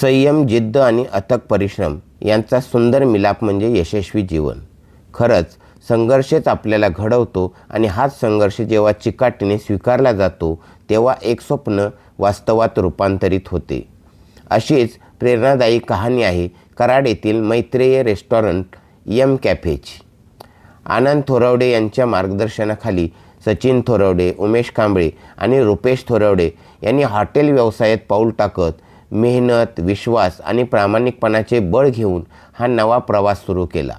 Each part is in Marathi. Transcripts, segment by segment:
संयम जिद्द आणि अथक परिश्रम यांचा सुंदर मिलाप म्हणजे यशस्वी जीवन. खरंच संघर्षच आपल्याला घडवतो आणि हाच संघर्ष जेव्हा चिकाटीने स्वीकारला जातो तेव्हा एक स्वप्न वास्तवात रूपांतरित होते. अशीच प्रेरणादायी कहाणी आहे कराड येथील मैत्रेय रेस्टॉरंट यम कॅफेची. आनंद थोरवडे यांच्या मार्गदर्शनाखाली सचिन थोरवडे उमेश कांबळे आणि रुपेश थोरवडे यांनी हॉटेल व्यवसायात पाऊल टाकत मेहनत विश्वास आणि प्रामाणिकपणाचे बळ घेऊन हा नवा प्रवास सुरू केला.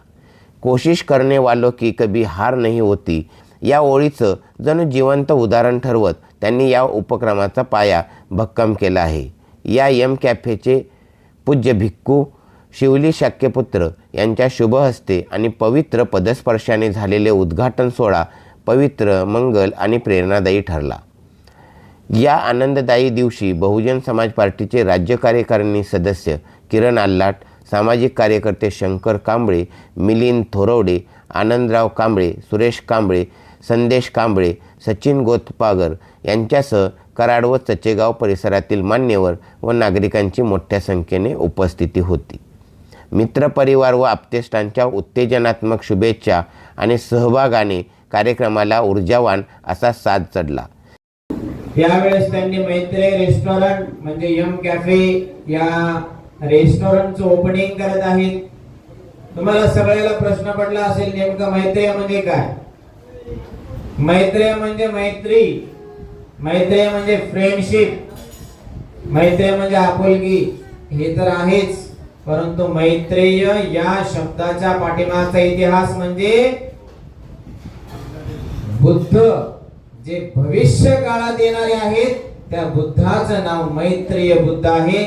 कोशिश करणे वालो की कभी हार नाही होती या ओळीचं जणू जिवंत उदाहरण ठरवत त्यांनी या उपक्रमाचा पाया भक्कम केला आहे. या यम कॅफेचे पूज्य भिक्खू शिवली शाक्यपुत्र यांच्या शुभ हस्ते आणि पवित्र पदस्पर्शाने झालेले उद्घाटन सोहळा पवित्र मंगल आणि प्रेरणादायी ठरला. या आनंददायी दिवशी बहुजन समाज पार्टीचे राज्य कार्यकारिणी सदस्य किरण आल्लाट सामाजिक कार्यकर्ते शंकर कांबळे मिलिंद थोरवडे आनंदराव कांबळे सुरेश कांबळे संदेश कांबळे सचिन गोतपागर यांच्यासह कराड व चचेगाव परिसरातील मान्यवर व नागरिकांची मोठ्या संख्येने उपस्थिती होती. मित्रपरिवार व आप्तेष्टांच्या उत्तेजनात्मक शुभेच्छा आणि सहभागाने कार्यक्रमाला ऊर्जावान असा साथ चढला. यावेळेस त्यांनी मैत्रेय रेस्टॉरंट म्हणजे यम कॅफे या रेस्टॉरंटचं ओपनिंग करत आहेत. तुम्हाला सगळ्याला प्रश्न पडला असेल नेमकं मैत्रेय म्हणजे काय? मैत्रेय म्हणजे मैत्री. मैत्रेय म्हणजे फ्रेंडशिप मैत्रेय म्हणजे आपुलकी. हे तर आहेच परंतु मैत्रेय या शब्दाच्या पाठीमागचा इतिहास म्हणजे बुद्ध. जे भविष्य काळात येणारे आहेत त्या बुद्धाचं नाव मैत्रेय बुद्ध आहे.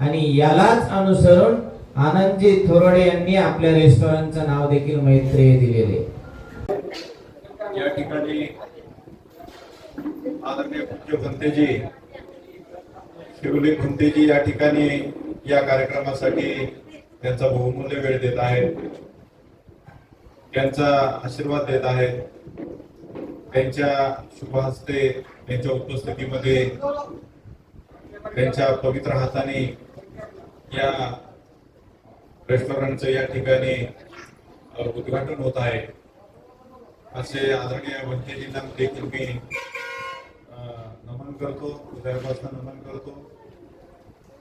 आणि यालाच अनुसरून आनंदजी थोरडे यांनी आपल्या रेस्टॉरंटचं नाव देखील मैत्रेय दिलेले. या ठिकाणी आदरणीय पूज्य भंतेजी शिवलिंग भंतेजी या ठिकाणी या कार्यक्रमासाठी त्यांचा बहुमूल्य वेळ देत आहेत. त्यांचा आशीर्वाद देत आहेत. त्यांच्या शुभ हस्ते त्यांच्या उपस्थितीमध्ये त्यांच्या पवित्र हाताने या रेस्टॉरंटचं या ठिकाणी उद्घाटन होत आहे. असे आदरणीय वंतेजींना देखील मी नमन करतो हृदयापासून नमन करतो.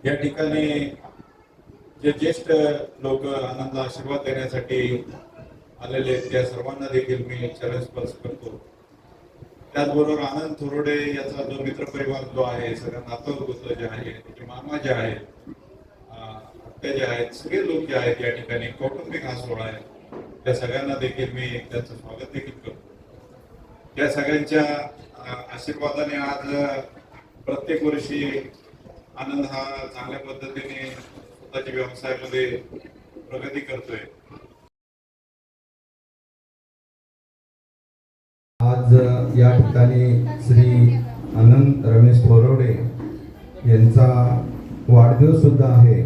या ठिकाणी जे ज्येष्ठ लोक आनंद आशीर्वाद देण्यासाठी आलेले आहेत, त्या सर्वांना देखील मी चरणस्पर्श करतो. त्याचबरोबर आनंद थोरडे याचा जो मित्रपरिवार जो आहे सगळ्या नातं जे आहे त्याचे मामा जे आहेत अ, आत्या जे आहेत सगळे लोक जे आहेत या ठिकाणी कौटुंबिक हा सोहळा आहे. त्या सगळ्यांना देखील मी त्यांचं स्वागत देखील करतो. या सगळ्यांच्या आशीर्वादाने आज प्रत्येक वर्षी आनंद हा चांगल्या पद्धतीने स्वतःच्या व्यवसायामध्ये प्रगती करतोय. आज या ठिकाणी श्री अनंत रमेश थोरवडे यांचा वाढदिवस सुद्धा आहे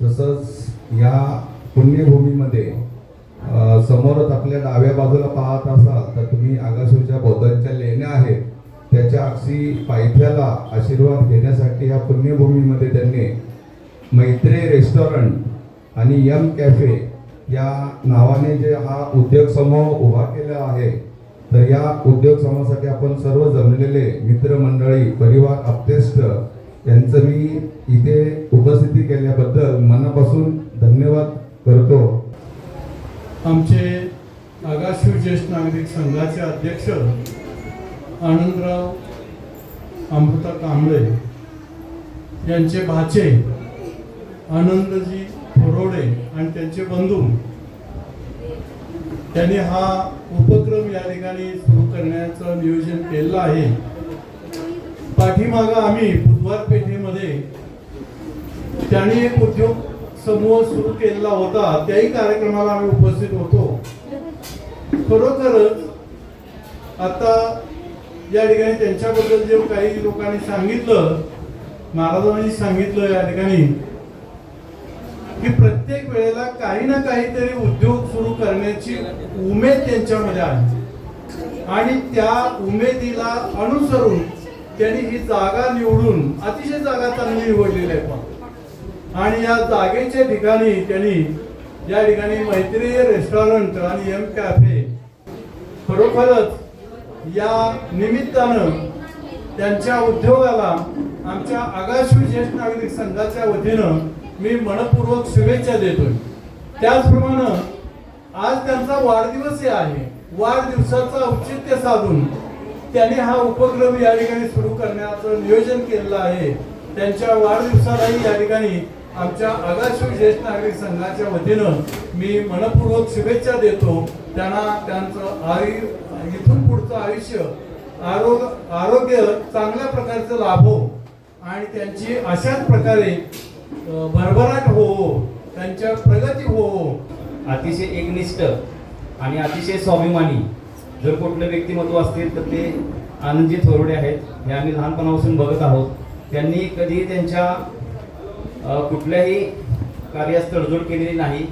तसंच या पुण्यभूमीमध्ये समोरच आपल्या डाव्या बाजूला पाहत असाल तर तुम्ही आगासूच्या बौद्धांच्या लेण्या आहेत त्याच्या अक्षी पायथ्याला आशीर्वाद घेण्यासाठी या पुण्यभूमीमध्ये त्यांनी मैत्री रेस्टॉरंट आणि यम कॅफे या नावाने जे हा उद्योग समूह उभा केला आहे तर या उद्योग समूहासाठी आपण सर्व जमलेले मित्रमंडळी परिवार आप्तेष्ट यांचं मी इथे उपस्थिती केल्याबद्दल मनापासून धन्यवाद करतो. आमचे आगाशिव ज्येष्ठ नागरिक संघाचे अध्यक्ष आनंदराव अमृता कांबळे यांचे भाचे आनंदजी थोरोडे आणि त्यांचे बंधू त्यांनी हा उपक्रम या ठिकाणी सुरू करण्याचं नियोजन केलेलं आहे. पाठीमागं आम्ही बुधवार पेठेमध्ये त्यांनी एक उद्योग समूह सुरू केलेला होता. त्याही कार्यक्रमाला आम्ही उपस्थित होतो. खरोखरच आता या ठिकाणी त्यांच्याबद्दल जे काही लोकांनी सांगितलं महाराजांनी सांगितलं या ठिकाणी की प्रत्येक प्रत्येक वेळेला काही ना काहीतरी उद्योग सुरू करण्याची उमेद त्यांच्यामध्ये आहे. आणि त्या उमेदीला अनुसरून त्यांनी ही जागा निवडून अतिशय जागा चांगली निवडलेली आहे आणि या जागेच्या ठिकाणी त्यांनी या ठिकाणी मैत्री रेस्टॉरंट आणि एम कॅफे खरोखरच या निमित्तानं त्यांच्या उद्योगाला आमच्या आगाशी ज्येष्ठ नागरिक संघाच्या वतीनं मी मनपूर्वक शुभेच्छा देतोय. त्याचप्रमाणे आज त्यांचा वाढदिवसही आहे. वाढदिवसाचं औचित्य साधून त्यांनी हा उपक्रम या ठिकाणी सुरू करण्याचं नियोजन केलेलं आहे. त्यांच्या वाढदिवसालाही या ठिकाणी आमच्या आगाशवी ज्येष्ठ नागरिक संघाच्या वतीनं मी मनपूर्वक शुभेच्छा देतो. त्यांना त्यांचं आयु इथून पुढचं आयुष्य आरोग्य आरोग्य चांगल्या प्रकारचं लाभो. आणि त्यांची अशाच प्रकारे भरभराट हो त्यांच्या प्रगती हो. अतिशय एकनिष्ठ आणि अतिशय स्वाभिमानी जर कुठलं व्यक्तिमत्व असतील तर ते आनंदजी थोरडे आहेत. हे आम्ही लहानपणापासून बघत आहोत. त्यांनी कधी त्यांच्या कुठल्याही कार्यास तडजोड केलेली नाही.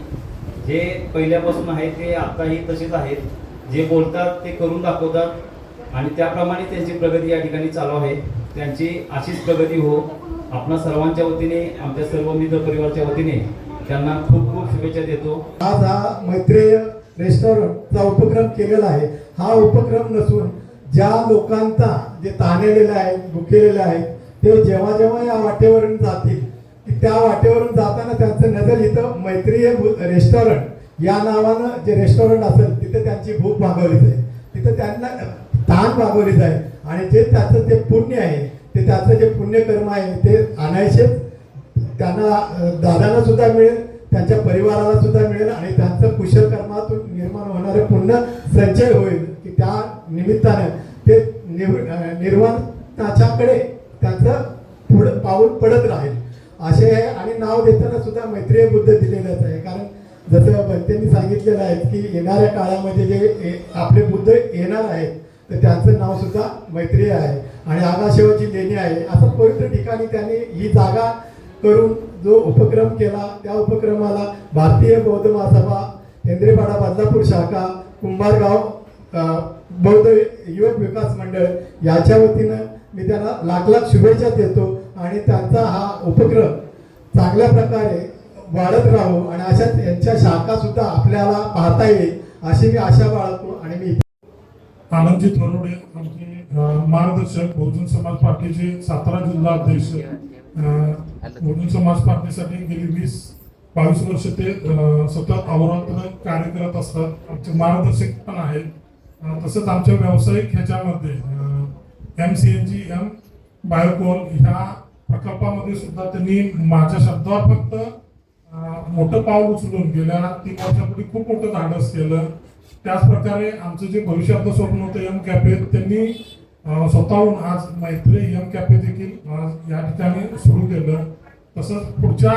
जे पहिल्यापासून आहे ते आत्ताही तसेच आहेत. जे बोलतात ते करून दाखवतात आणि त्याप्रमाणे त्यांची प्रगती या ठिकाणी चालू आहे. त्यांची अशीच प्रगती हो. आपणा सर्वांच्या वतीने आमच्या सर्व मित्र परिवारच्या वतीने त्यांना खूप खूप शुभेच्छा देतो. आज हा मैत्रेय रेस्टॉरंटचा उपक्रम केलेला आहे. हा उपक्रम नसून ज्या लोकांचा जे ताणलेले आहेत भुकेलेले आहेत ते जेव्हा जेव्हा या वाटेवरून जातील की त्या वाटेवरून जाताना त्यांचं नजर इथं मैत्रीय रेस्टॉरंट या नावानं जे रेस्टॉरंट असेल तिथे त्यांची भूक भागवली जाईल तिथं त्यांना ताण भागवली जाईल आणि जे त्याचं जे पुण्य आहे ते त्याचं जे पुण्यकर्म आहे ते आणायचेच त्यांना दादांना सुद्धा मिळेल त्यांच्या परिवाराला सुद्धा मिळेल आणि त्यांचं कुशल कर्मातून निर्माण होणारे पुन्हा संचय होईल की त्या निमित्तानं ते निव- निर्वाणाच्याकडे त्यांचं पुढं पाऊल पडत राहील. असे आहे आणि नाव देताना सुद्धा मैत्रीय बुद्ध दिलेलंच आहे. कारण जसं त्यांनी सांगितलेलं आहे की येणाऱ्या काळामध्ये जे ए- आपले बुद्ध येणार आहेत तर त्यांचं नाव सुद्धा मैत्रीय आहे. आणि आगाशेवाची लेणी आहे. असं पवित्र ठिकाणी त्यांनी ही जागा करून जो उपक्रम केला त्या उपक्रमाला भारतीय बौद्ध महासभा हेंद्रेपाडा बदलापूर शाखा कुंभारगाव बौद्ध युवक विकास मंडळ याच्या वतीनं मी त्यांना लाख लाख शुभेच्छा देतो. आणि त्यांचा हा उपक्रम चांगल्या प्रकारे वाढत राहू आणि अशाच यांच्या शाखा सुद्धा आपल्याला पाहता येईल अशी मी आशा बाळगतो. आनंदी थोरवडे आमचे मार्गदर्शक बहुजन समाज पार्टीचे सातारा जिल्हा अध्यक्ष बहुजन समाज पार्टीसाठी गेली वीस बावीस वर्ष ते सतत अवरात्र कार्य करत असतात. आमचे मार्गदर्शक पण आहेत. तसंच आमच्या व्यावसायिक ह्याच्यामध्ये M C N G M bio coal ह्या प्रकल्पामध्ये सुद्धा त्यांनी माझ्या शब्दावर फक्त मोठं पाऊल उचलून गेल्या. तीन वर्षापूर्वी खूप मोठं धाडस केलं. त्याच प्रकारे आमचं जे भविष्यातलं स्वप्न होतं एम कॅफे त्यांनी स्वतःहून आज मैत्री एम कॅफे देखील या ठिकाणी सुरू केलं. तसंच पुढच्या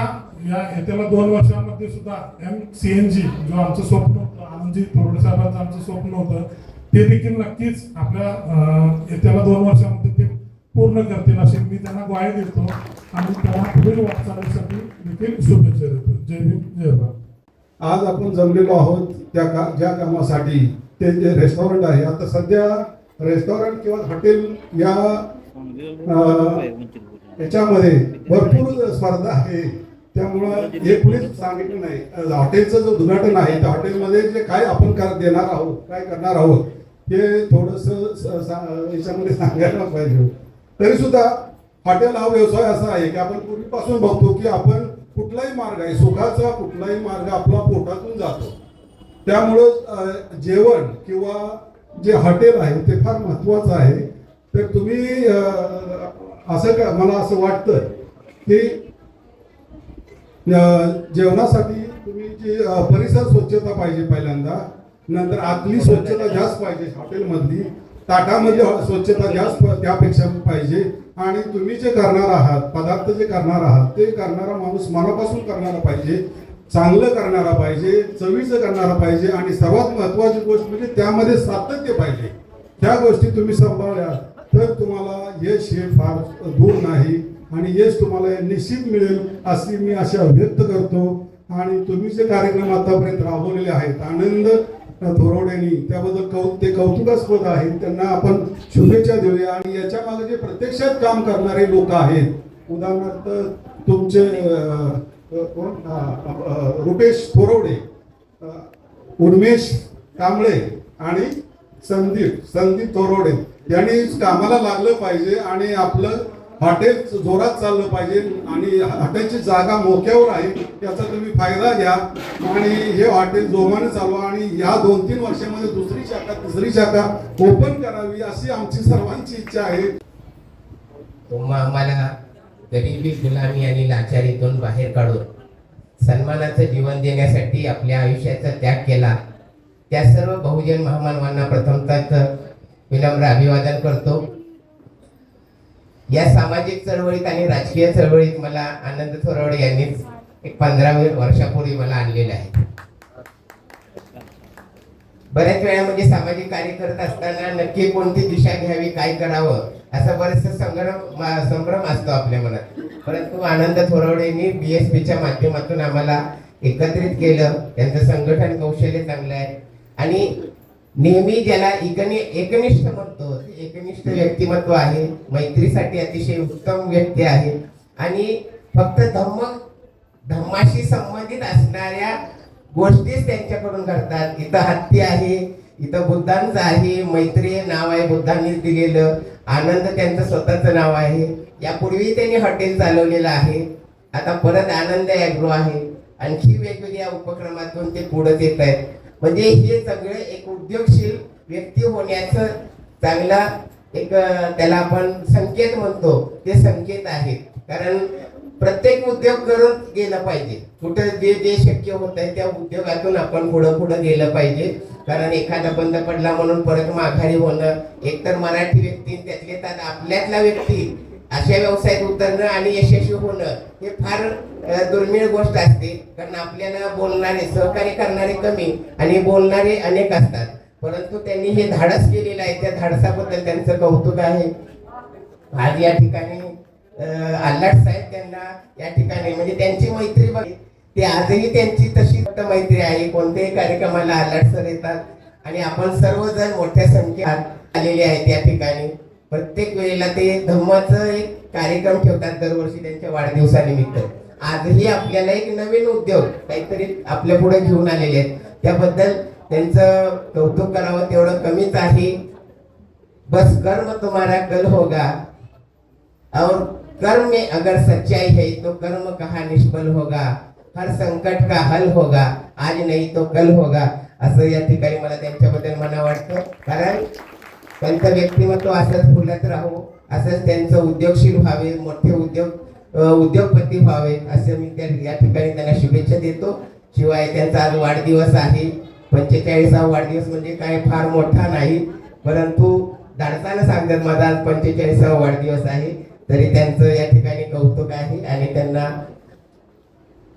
या येत्याला दोन वर्षांमध्ये सुद्धा एम सी एन जी जो आमचं स्वप्न होतं आनंदजी थोरडे साहेबांचं आमचं स्वप्न होतं ते देखील नक्कीच आपल्या येत्याला दोन वर्षामध्ये ते पूर्ण करतील अशी मी त्यांना ग्वाही देतो. आणि त्यांना पुढील वाटचालीसाठी देखील शुभेच्छा देतो. जय भीम जय भारत. आज आपण जमलेलो आहोत त्या का ज्या कामासाठी. ते जे रेस्टॉरंट आहे आता सध्या रेस्टॉरंट किंवा हॉटेल या याच्यामध्ये भरपूर स्पर्धा आहे. त्यामुळं हे कुणीच सांगितलं नाही. हॉटेलचं जो उद्घाटन आहे त्या हॉटेलमध्ये जे काय आपण कर देणार आहोत काय करणार आहोत ते थोडंसं याच्यामध्ये सांगायला पाहिजे. तरी सुद्धा हॉटेल हा व्यवसाय असा आहे की आपण पूर्वीपासून बघतो की आपण कुठलाही मार्ग आहे सुखाचा कुठलाही मार्ग आपला पोटातून जातो. त्यामुळं जेवण किंवा जे हॉटेल आहे ते फार महत्वाचं आहे. तर तुम्ही असं का मला असं वाटतं की जेवणासाठी तुम्ही जी परिसर स्वच्छता पाहिजे पहिल्यांदा नंतर आतली स्वच्छता जास्त पाहिजे हॉटेलमधली. ताटामध्ये हो- स्वच्छता जास्त त्यापेक्षा पाहिजे. आणि तुम्ही जे करणार आहात पदार्थ जे करणार आहात ते करणारा माणूस मनापासून करणारा पाहिजे. चांगलं करणारा पाहिजे चवीचं करणारा पाहिजे. आणि सर्वात महत्वाची गोष्ट म्हणजे त्यामध्ये सातत्य पाहिजे. त्या गोष्टी तुम्ही सांभाळल्या तर तुम्हाला यश हे फार दूर नाही. आणि यश तुम्हाला निश्चित मिळेल अशी मी अशा व्यक्त करतो. आणि तुम्ही जे कार्यक्रम आतापर्यंत राबवलेले आहेत आनंद थोरवड्यांनी. त्याबद्दल कौ ते कौतुकास्पद आहेत. त्यांना आपण शुभेच्छा देऊया. आणि याच्या मागे जे प्रत्यक्षात काम करणारे लोक आहेत उदाहरणार्थ तुमचे रुपेश थोरवडे उन्मेश कांबळे आणि संदीप संदीप थोरवडे. यांनी कामाला लागलं पाहिजे आणि आपलं हॉटेल जोरात चाललं पाहिजे आणि हॉटेलची जागा मोक्यावर आहे याचा तुम्ही फायदा घ्या. आणि हे हॉटेल जोमाने चालवा आणि ह्या दोन तीन वर्षामध्ये दुसरी शाखा तिसरी शाखा ओपन करावी अशी आमची सर्वांची इच्छा आहे. तुम्हाला आम्हाला गरिबी गुलामी आणि लाचारीतून बाहेर काढून सन्मानाचं जीवन देण्यासाठी आपल्या आयुष्याचा त्याग केला. त्या सर्व बहुजन महामानवांना प्रथमतः विनम्र अभिवादन करतो. या सामाजिक चळवळीत आणि राजकीय चळवळीत मला आनंद थोरवडे यांनीच एक पंधरा वर्षापूर्वी मला आणलेलं आहे. बऱ्याच वेळा म्हणजे सामाजिक कार्य करत असताना नक्की कोणती दिशा घ्यावी काय करावं असा बरेचसा संग्रम संभ्रम असतो आपल्या मनात. परंतु आनंद थोरवडेंनी पीच्या माध्यमातून आम्हाला एकत्रित केलं. त्यांचं संघटन कौशल्य चांगलं आहे. आणि नेहमी ज्याला एकनि एकनिष्ठ म्हणतो ते एकनिष्ठ व्यक्तिमत्व आहे मैत्रीसाठी अतिशय उत्तम व्यक्ती आहे. आणि फक्त धम्म धम्माशी संबंधित असणाऱ्या गोष्टीच त्यांच्याकडून घडतात. इथं हत्ती आहे इथं बुद्धांचं आहे मैत्री हे नाव आहे बुद्धांनी दिलेलं. आनंद त्यांचं स्वतःचं नाव आहे. यापूर्वी त्यांनी हॉटेल चालवलेलं आहे. आता परत आनंद ॲग्रो आहे. आणखी वेगवेगळ्या उपक्रमातून ते पुढे येत आहेत. म्हणजे हे सगळे एक उद्योगशील व्यक्ती होण्याचं चांगला एक त्याला आपण संकेत म्हणतो. ते संकेत आहेत कारण प्रत्येक उद्योग करून गेलं पाहिजे. कुठं जे जे शक्य होत आहे त्या उद्योगातून आपण पुढं पुढं गेलं पाहिजे. कारण एखादा बंद पडला म्हणून परत माघारी होणं एकतर मराठी व्यक्ती त्यातले त्यात आपल्यातला व्यक्ती अशा व्यवसायात उतरणं आणि यशस्वी होणं हे फार दुर्मिळ गोष्ट असते. कारण आपल्याला बोलणारे सहकार्य करणारे कमी आणि बोलणारे अनेक असतात. परंतु त्यांनी हे धाडस केलेलं आहे. त्या धाडसाबद्दल त्यांचं कौतुक आहे. आज या ठिकाणी अ, आल्हाट साहेब त्यांना या ठिकाणी म्हणजे त्यांची मैत्री बघ ते आजही त्यांची तशी मैत्री आहे. कोणत्याही कार्यक्रमाला आल्हाट सर येतात. आणि आपण सर्वजण मोठ्या संख्येत आलेले आहेत या ठिकाणी. प्रत्येक वेळेला ते धम्माचं एक कार्यक्रम ठेवतात दरवर्षी त्यांच्या वाढदिवसानिमित्त. आजही आपल्याला एक नवीन उद्योग काहीतरी आपल्या पुढे घेऊन आलेले आहेत. त्याबद्दल त्यांचं कौतुक करावं तेवढं कमीच आहे. बस कर्म तुम्हारा कल होगा. और कर्म में अगर सच्चाई है तो कर्म कहा निष्फल होगा? हर संकट का हल होगा आज नहीं तो कल होगा. असं या ठिकाणी मला त्यांच्याबद्दल मना वाटतं. कारण त्यांचं व्यक्तिमत्व असंच फुलत राहो असंच त्यांचं उद्योगशील व्हावे मोठे उद्योग उद्योगपती व्हावे असं मी त्या या ठिकाणी त्यांना शुभेच्छा देतो. शिवाय त्यांचा आज वाढदिवस आहे. पंचेचाळीसावा वाढदिवस म्हणजे काय? फार मोठा नाही. परंतु धाडसानं सांगतात माझा आज पंचेचाळीसावा वाढदिवस आहे. तरी त्यांचं या ठिकाणी कौतुक आहे आणि त्यांना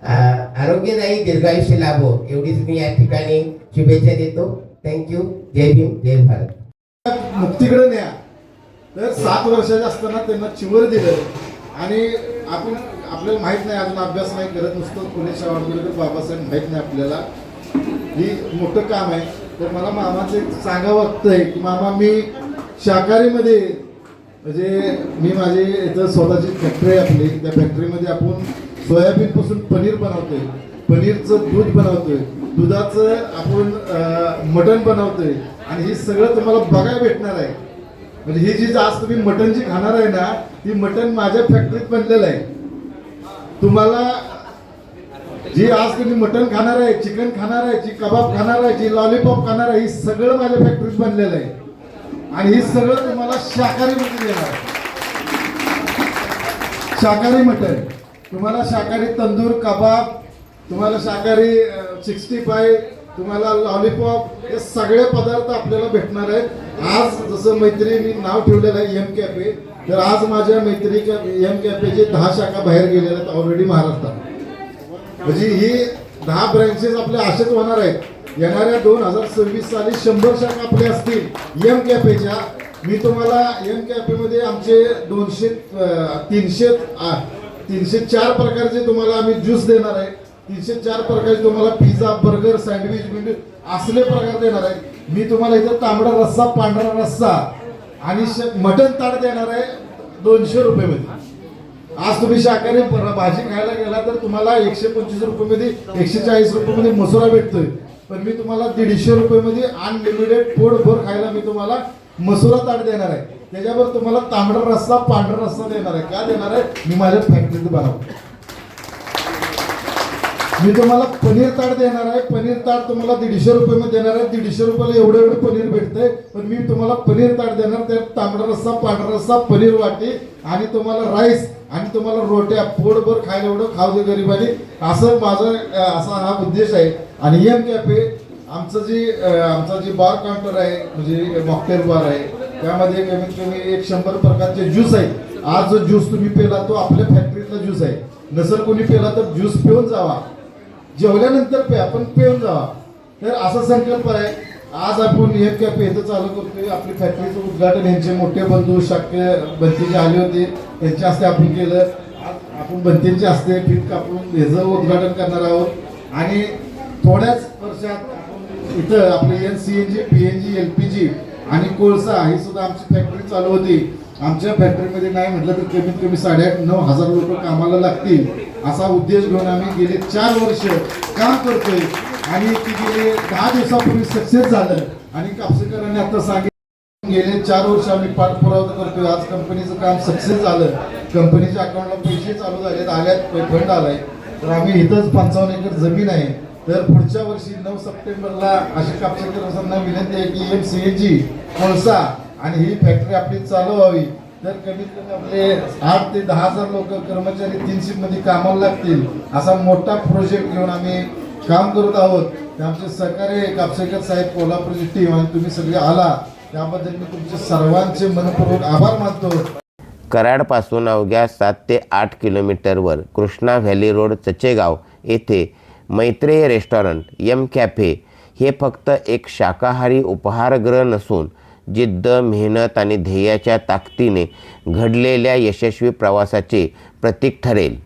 आरोग्य आरोग्यदायी दीर्घायुष्य लाभो. एवढीच मी या ठिकाणी शुभेच्छा देतो. थँक्यू जय भीम जय भारत. मुक्तीकडे न्या. तर सात वर्षाचे असताना त्यांना चिवर दिलं. आणि आपण आपल्याला माहीत नाही अजून अभ्यास नाही करत नुसतं पुणे शाळांकडे बाबासाहेब माहीत नाही आपल्याला. ही मोठं काम आहे. तर मला मामाचं एक सांगावं वाटतंय की मामा मी शाकाहारीमध्ये म्हणजे मी माझी इथं स्वतःची फॅक्टरी आपली. त्या फॅक्टरीमध्ये आपण सोयाबीनपासून पनीर बनवतोय. पनीरचं दूध बनवतोय. दुधाचं आपण मटण बनवतोय. आणि हे सगळं तुम्हाला बघायला भेटणार आहे. म्हणजे ही जी आज तुम्ही मटन जी खाणार आहे ना ती मटन माझ्या फॅक्टरीत बनलेलं आहे. तुम्हाला जी आज तुम्ही मटन खाणार आहे चिकन खाणार आहे जी कबाब खाणार आहे जी लॉलीपॉप खाणार आहे ही सगळं माझ्या फॅक्टरीत बनलेलं आहे. आणि हे सगळं तुम्हाला शाकाहारी मटन येणार आहे. शाकाहारी मटन तुम्हाला शाकाहारी तंदूर कबाब तुम्हाला शाकाहारी सिक्स्टी फाय तुम्हाला लॉलीपॉप हे सगळे पदार्थ आपल्याला भेटणार आहेत. आज जसं मैत्रिणी नाव ठेवलेलं आहे एम कॅफे तर आज माझ्या मैत्री एम कॅफेचे दहा शाखा बाहेर गेलेल्या आहेत ऑलरेडी महाराष्ट्रात. म्हणजे ही दहा ब्रँचेस आपल्या असेच होणार आहेत. येणाऱ्या दोन हजार सव्वीस साली शंभर शाखा आपल्या असतील एम कॅफेच्या मी तुम्हाला एम कॅफेमध्ये आमचे दोनशे तीनशे तीनशे चार प्रकारचे तुम्हाला आम्ही ज्यूस देणार आहे. तीनशे चार प्रकारचे तुम्हाला पिझ्झा बर्गर सँडविच बिंडविच असले प्रकार देणार आहे. मी तुम्हाला इथं तांबडा रस्सा पांढरा रस्सा आणि मटन ताट देणार आहे दोनशे रुपये मध्ये आज तुम्ही शाकाहारी भाजी खायला गेला तर तुम्हाला एकशे पंचवीस रुपयामध्ये एकशे चाळीस रुपये मध्ये मसुरा भेटतोय. पण मी तुम्हाला दीडशे रुपये मध्ये अनलिमिटेड पोटभर खायला मी तुम्हाला मसुरा ताट देणार आहे. त्याच्यावर तुम्हाला तांबडा रस्सा पांढरा रस्सा देणार आहे. का देणार आहे? मी माझ्या फॅक्टरीत बनवतो. मी तुम्हाला पनीर ताट देणार आहे. पनीर ताट तुम्हाला दीडशे रुपयामध्ये देणार आहे. दीडशे रुपयाला एवढं एवढं पनीर भेटतंय. पण मी तुम्हाला पनीर ताट देणार. त्यात तांबडा रस्सा पांढरा रस्सा पनीर वाटी आणि तुम्हाला राईस आणि तुम्हाला रोट्या. पोटभर खायला एवढं खाऊ दे गरिबांनी. असं माझं असा हा उद्देश आहे. आणि एम कॅफे आमचं जे आमचा जे बार काउंटर आहे म्हणजे मॉकटेल बार आहे त्यामध्ये कमीत कमी एक शंभर प्रकारचे ज्यूस आहेत आज जो ज्यूस तुम्ही पेला तो आपल्या फॅक्टरीतला ज्यूस आहे. नसर कोणी पेला तर ज्यूस पिऊन जावा. जेवल्यानंतर पे आपण पेऊन जावा. तर असा संकल्प आहे. आज आपण एक कॅफे इथं चालू करतोय. आपली फॅक्टरीचं उद्घाटन यांचे मोठे बंधू शक्य बंतीचे आले होते. त्यांच्या हस्ते आपण केलं. आज आपण बंतींच्या हस्ते फीत कापून ह्याचं उद्घाटन करणार आहोत. आणि थोड्याच वर्षात आपण इथं आपले N C N G P N G L P G आणि कोळसा ही सुद्धा आमची फॅक्टरी चालू होती. आमच्या फॅक्टरीमध्ये नाही म्हटलं तर कमीत कमी साडेआठ नऊ हजार लोक कामाला लागतील असा उद्देश घेऊन आम्ही गेले चार वर्ष काम करतोय. आणि ती गेले दहा दिवसापूर्वी सक्सेस झालं. आणि कापसेकरांनी आता सांगितलं गेले चार वर्ष आम्ही पाठपुरावा करतोय. आज कंपनीचं काम सक्सेस झालं. कंपनीच्या अकाउंटला पैसे चालू झालेत आल्यात फंड आलाय. तर आम्ही इथंच पंचावन्न एकर जमीन आहे. तर पुढच्या वर्षी नऊ सप्टेंबरला अशी कापसेकरांना विनंती आहे की एम सी एन जी कोळसा आणि ही फॅक्टरी आपली चालू व्हावी. तर कमीत कमी आपले आठ ते दहा हजार लोक कर्मचारी तीन शिफ्टमध्ये कामाला लागतील. असा मोठा प्रोजेक्ट घेऊन आम्ही काम करत आहोत. आमचे सहकार्य कापसेकर साहेब कोल्हापूरची टीम आणि तुम्ही सगळे आला. त्याबद्दल मी तुमचे सर्वांचे मनपूर्वक आभार मानतो. कराडपासून अवघ्या सात ते आठ किलोमीटरवर कृष्णा व्हॅली रोड चचेगाव येथे मैत्रेय रेस्टॉरंट यम कॅफे हे फक्त एक शाकाहारी उपहारगृह नसून जिद्द मेहनत आणि ध्येयाच्या ताकदीने घडलेल्या यशस्वी प्रवासाचे प्रतीक ठरेल.